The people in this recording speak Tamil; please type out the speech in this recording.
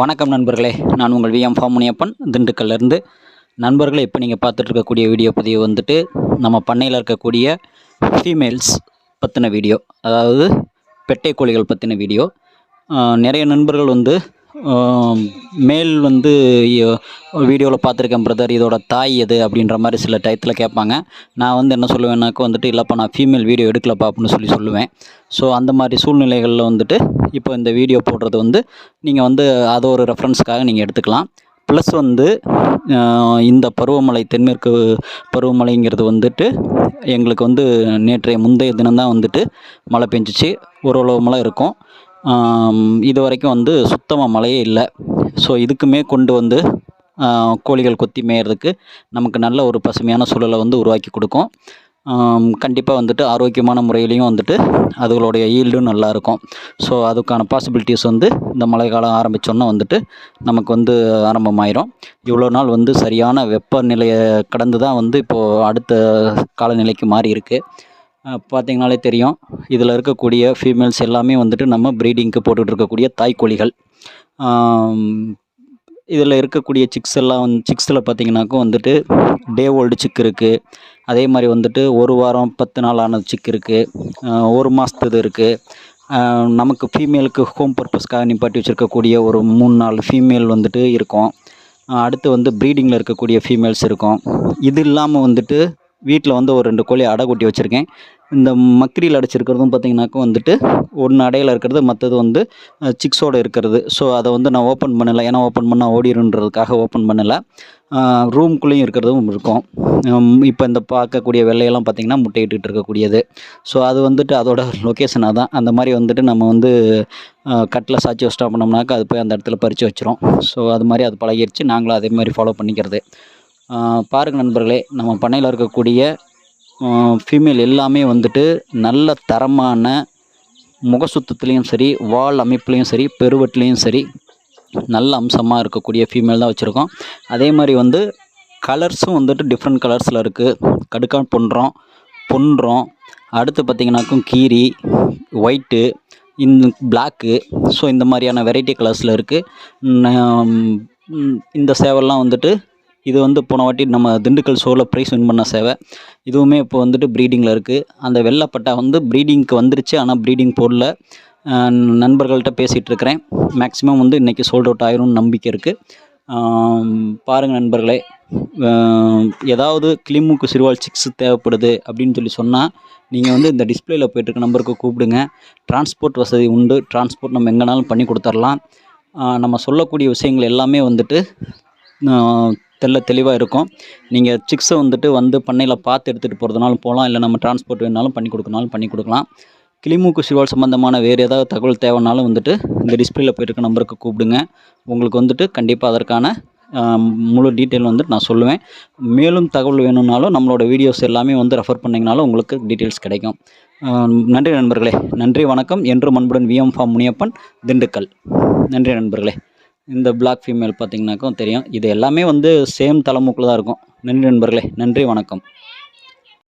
வணக்கம் நண்பர்களே. நான் உங்கள் விஎம் ஃபாமுனியப்பன் திண்டுக்கல்லேருந்து. நண்பர்களே இப்போ நீங்கள் பார்த்துட்டு இருக்கக்கூடிய வீடியோ பதிவு வந்துட்டு நம்ம பண்ணையில் இருக்கக்கூடிய ஃபீமேல்ஸ் பற்றின வீடியோ அதாவது பெட்டை கோழிகள் பற்றின வீடியோ. நிறைய நண்பர்கள் வந்து மேல் வந்து வீடியோவில் பார்த்துருக்கேன் பிரதர் இதோட தாய் எது அப்படின்ற மாதிரி சில டயத்தில் கேட்பாங்க. நான் வந்து என்ன சொல்லுவேன்னாக்கா வந்துட்டு இல்லைப்பா நான் ஃபீமேல் வீடியோ எடுக்கலப்பா அப்படின்னு சொல்லி சொல்லுவேன். ஸோ அந்த மாதிரி சூழ்நிலைகளில் வந்துட்டு இப்போ இந்த வீடியோ போடுறது வந்து நீங்கள் வந்து அதை ஒரு ரெஃபரன்ஸ்க்காக நீங்கள் எடுத்துக்கலாம். ப்ளஸ் வந்து இந்த பருவமழை தென்மேற்கு பருவமழைங்கிறது வந்துட்டு எங்களுக்கு வந்து நேற்றைய முந்தைய தினம்தான் வந்துட்டு மழை பெஞ்சிச்சு. ஓரளவு மழை இருக்கும். இது வரைக்கும் வந்து சுத்தமாக மழையே இல்லை. ஸோ இதுக்குமே கொண்டு வந்து கோழிகள் கொத்தி மேயறதுக்கு நமக்கு நல்ல ஒரு பசுமையான சூழலை வந்து உருவாக்கி கொடுக்கும். கண்டிப்பாக வந்துட்டு ஆரோக்கியமான முறையிலையும் வந்துட்டு அதுகளுடைய ஈல்டும் நல்லாயிருக்கும். ஸோ அதுக்கான பாசிபிலிட்டிஸ் வந்து இந்த மழை காலம் வந்துட்டு நமக்கு வந்து ஆரம்பமாயிரும். இவ்வளோ நாள் வந்து சரியான வெப்பநிலையை கடந்து தான் வந்து இப்போது அடுத்த காலநிலைக்கு மாறி இருக்குது பார்த்திங்கனாலே தெரியும். இதில் இருக்கக்கூடிய ஃபீமேல்ஸ் எல்லாமே வந்துட்டு நம்ம ப்ரீடிங்க்கு போட்டுகிட்டு இருக்கக்கூடிய தாய்க்கோழிகள். இதில் இருக்கக்கூடிய சிக்ஸ் எல்லாம் வந்து சிக்ஸில் பார்த்திங்கனாக்கும் வந்துட்டு டே ஓல்டு சிக் இருக்குது அதே மாதிரி வந்துட்டு ஒரு வாரம் பத்து நாள் ஆன சிக் இருக்குது ஒரு மாதத்துது இருக்குது நமக்கு ஃபீமேலுக்கு ஹோம் பர்பஸ்க்காக நிப்பாட்டி வச்சுருக்கக்கூடிய ஒரு மூணு நாலு ஃபீமேல் வந்துட்டு இருக்கும். அடுத்து வந்து ப்ரீடிங்கில் இருக்கக்கூடிய ஃபீமேல்ஸ் இருக்கும். இது இல்லாமல் வந்துட்டு வீட்டில் வந்து ஒரு ரெண்டு கோழி அடை கொட்டி வச்சுருக்கேன். இந்த மக்கிரியில் அடைச்சிருக்கிறதும் பார்த்தீங்கன்னாக்கா வந்துட்டு ஒன்று அடையில் இருக்கிறது மற்றது வந்து சிக்ஸோடு இருக்கிறது. ஸோ அதை வந்து நான் ஓப்பன் பண்ணலை. ஏன்னா ஓப்பன் பண்ணால் ஓடிடுன்றதுக்காக ஓப்பன் பண்ணலை. ரூம்குள்ளேயும் இருக்கிறதும் இருக்கும். இப்போ இந்த பார்க்கக்கூடிய வெள்ளையெல்லாம் பார்த்திங்கன்னா முட்டையிட்டு இருக்கக்கூடியது. ஸோ அது வந்துட்டு அதோட லொக்கேஷன் தான் அந்த மாதிரி வந்துட்டு நம்ம வந்து கட்டில் சாச்சி வச்சிட்டா பண்ணோம்னாக்கா அது போய் அந்த இடத்துல பறித்து வச்சிரும். ஸோ அது மாதிரி அது பழகிடுச்சு நாங்களும் அதே மாதிரி ஃபாலோ பண்ணிக்கிறது. பாருங்கள் நண்பர்களே நம்ம பண்ணையில் இருக்கக்கூடிய ஃபீமேல் எல்லாமே வந்துட்டு நல்ல தரமான முகசுத்தத்துலேயும் சரி வால் அமைப்புலேயும் சரி பெருவெட்லேயும் சரி நல்ல அம்சமாக இருக்கக்கூடிய ஃபீமேல் தான் வச்சுருக்கோம். அதே மாதிரி வந்து கலர்ஸும் வந்துட்டு டிஃப்ரெண்ட் கலர்ஸில் இருக்குது கடுக்கான் பொன்றோம் பொன்றோம் அடுத்து பார்த்திங்கனாக்கும் கீரி ஒயிட்டு இந்த பிளாக்கு ஸோ இந்த மாதிரியான வெரைட்டி கலர்ஸில் இருக்குது இந்த சேவல்லாம் வந்துட்டு இது வந்து போன வாட்டி நம்ம திண்டுக்கல் ஷோவில் ப்ரைஸ் வின் பண்ண சேவை. இதுவுமே இப்போ வந்துட்டு ப்ரீடிங்கில் இருக்குது அந்த வெள்ளைப்பட்டா வந்து ப்ரீடிங்க்கு வந்துருச்சு ஆனால் ப்ரீடிங் போடல. நண்பர்கள்ட்ட பேசிகிட்டு இருக்கிறேன். மேக்ஸிமம் வந்து இன்றைக்கி சோல்ட் அவுட் ஆயிரும்னு நம்பிக்கை இருக்குது பாருங்கள் நண்பர்களே. ஏதாவது கிளிமுக்கு சிறுவால் சிக்ஸ் தேவைப்படுது அப்படின்னு சொல்லி சொன்னால் நீங்கள் வந்து இந்த டிஸ்பிளேயில் போயிட்டுருக்க நம்பருக்கு கூப்பிடுங்க. டிரான்ஸ்போர்ட் வசதி உண்டு. டிரான்ஸ்போர்ட் நம்ம எங்கேனாலும் பண்ணி கொடுத்துர்லாம். நம்ம சொல்லக்கூடிய விஷயங்கள் எல்லாமே வந்துட்டு தெல்ல தெள்ள தெளிவாக இருக்கும் நீங்கள் சிக்ஸை வந்துட்டு வந்து பண்ணையில் பார்த்து எடுத்துகிட்டு போகிறதுனாலும் போகலாம். இல்லை நம்ம டிரான்ஸ்போர்ட் வேணாலும் பண்ணி கொடுக்கனாலும் பண்ணி கொடுக்கலாம். கிளிமூக்கு சிவால் சம்மந்தமான வேறு ஏதாவது தகவல் தேவைனாலும் வந்துட்டு இந்த டிஸ்பிளேல போயிருக்க நம்பருக்கு கூப்பிடுங்க. உங்களுக்கு வந்துட்டு கண்டிப்பாக அதற்கான முழு டீட்டெயில் வந்துட்டு நான் சொல்லுவேன். மேலும் தகவல் வேணும்னாலும் நம்மளோட வீடியோஸ் எல்லாமே வந்து ரெஃபர் பண்ணிங்கனாலும் உங்களுக்கு டீட்டெயில்ஸ் கிடைக்கும். நன்றி நண்பர்களே. நன்றி வணக்கம். என்று மண்புடன் விஎம் ஃபார்ம் முனியப்பன் திண்டுக்கல். நன்றி நண்பர்களே. இந்த பிளாக் ஃபீமேல் பார்த்தீங்கன்னாக்கும் தெரியும். இது எல்லாமே வந்து சேம் தலைமுக்கில் தான் இருக்கும். நன்றி நண்பர்களே. நன்றி வணக்கம்.